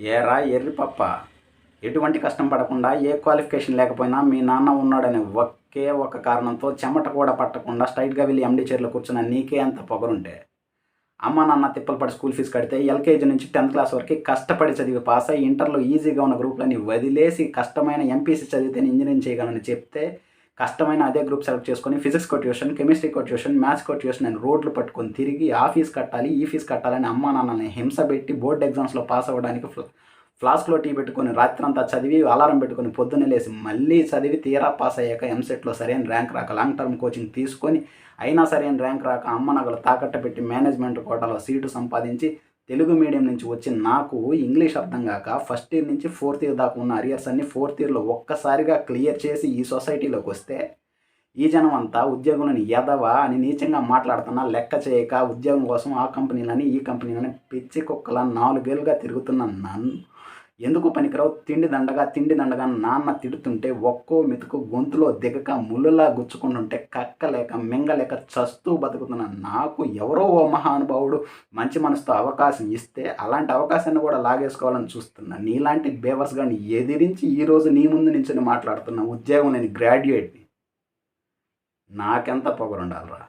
ఏరా ఎర్రి పప్ప ఎటువంటి కష్టం పడకుండా ఏ క్వాలిఫికేషన్ లేకపోయినా మీ నాన్న ఉన్నాడని ఒకే ఒక కారణంతో చెమట కూడా పట్టకుండా స్ట్రైట్గా వెళ్ళి ఎండి చైర్లో కూర్చున్న నీకే అంత పొగరుంటే. అమ్మ నాన్న తిప్పలు పడి స్కూల్ ఫీజు కడితే ఎల్కేజీ నుంచి టెన్త్ క్లాస్ వరకు కష్టపడి చదివి పాస్ అయ్యి ఇంటర్లో ఈజీగా ఉన్న గ్రూప్లని వదిలేసి కష్టమైన ఎంపీసీ చదివితే ఇంజనీరింగ్ చేయగలని చెప్తే కష్టమైన అదే గ్రూప్ సెలెక్ట్ చేసుకొని ఫిజిక్స్ కో ట్యూషన్ కెమిస్ట్రీ కో ట్యూషన్ మ్యాథ్స్ కో ట్యూషన్ అని రోడ్లు పట్టుకొని తిరిగి ఆ ఫీజు కట్టాలి ఈ ఫీజు కట్టాలని అమ్మా నాన్నని హింస పెట్టి బోర్డ్ ఎగ్జామ్స్లో పాస్ అవ్వడానికి ఫ్లాస్క్లో టీ పెట్టుకొని రాత్రంతా చదివి అలారం పెట్టుకొని పొద్దున్నే లేసి మళ్ళీ చదివి తీరా పాస్ అయ్యాక ఎంసెట్లో సరైన ర్యాంక్ రాక లాంగ్ టర్మ్ కోచింగ్ తీసుకొని అయినా సరైన ర్యాంక్ రాక అమ్మ నగలు తాకట్టు పెట్టి మేనేజ్మెంట్ కోటాలో సీటు సంపాదించి తెలుగు మీడియం నుంచి వచ్చి నాకు ఇంగ్లీష్ అర్థం కాక ఫస్ట్ ఇయర్ నుంచి ఫోర్త్ ఇయర్ దాకా ఉన్న అరియర్స్ అన్ని ఫోర్త్ ఇయర్లో ఒక్కసారిగా క్లియర్ చేసి ఈ సొసైటీలోకి వస్తే ఈ జనం అంతా ఉద్యోగులను ఎదవా అని నీచంగా మాట్లాడుతున్నా లెక్క చేయక ఉద్యోగం కోసం ఆ కంపెనీలని ఈ కంపెనీలని పిచ్చి కుక్కల నాలుగేళ్ళుగా తిరుగుతున్న నన్ను ఎందుకు పనికిరావు? తిండి దండగా తిండి దండగా నాన్న తిడుతుంటే ఒక్కో మెతుకు గొంతులో దిగక ముళ్ళులా గుచ్చుకుంటుంటే కక్కలేక మింగలేక చస్తూ బతుకుతున్న నాకు ఎవరో ఓ మహానుభావుడు మంచి మనసుతో అవకాశం ఇస్తే అలాంటి అవకాశాన్ని కూడా లాగేసుకోవాలని చూస్తున్నా నీలాంటి బేవర్స్ గాని ఎదిరించి ఈరోజు నీ ముందు నించుని మాట్లాడుతున్న ఉద్యోగం నేను గ్రాడ్యుయేట్ని నాకెంత పొగరుండాలరా?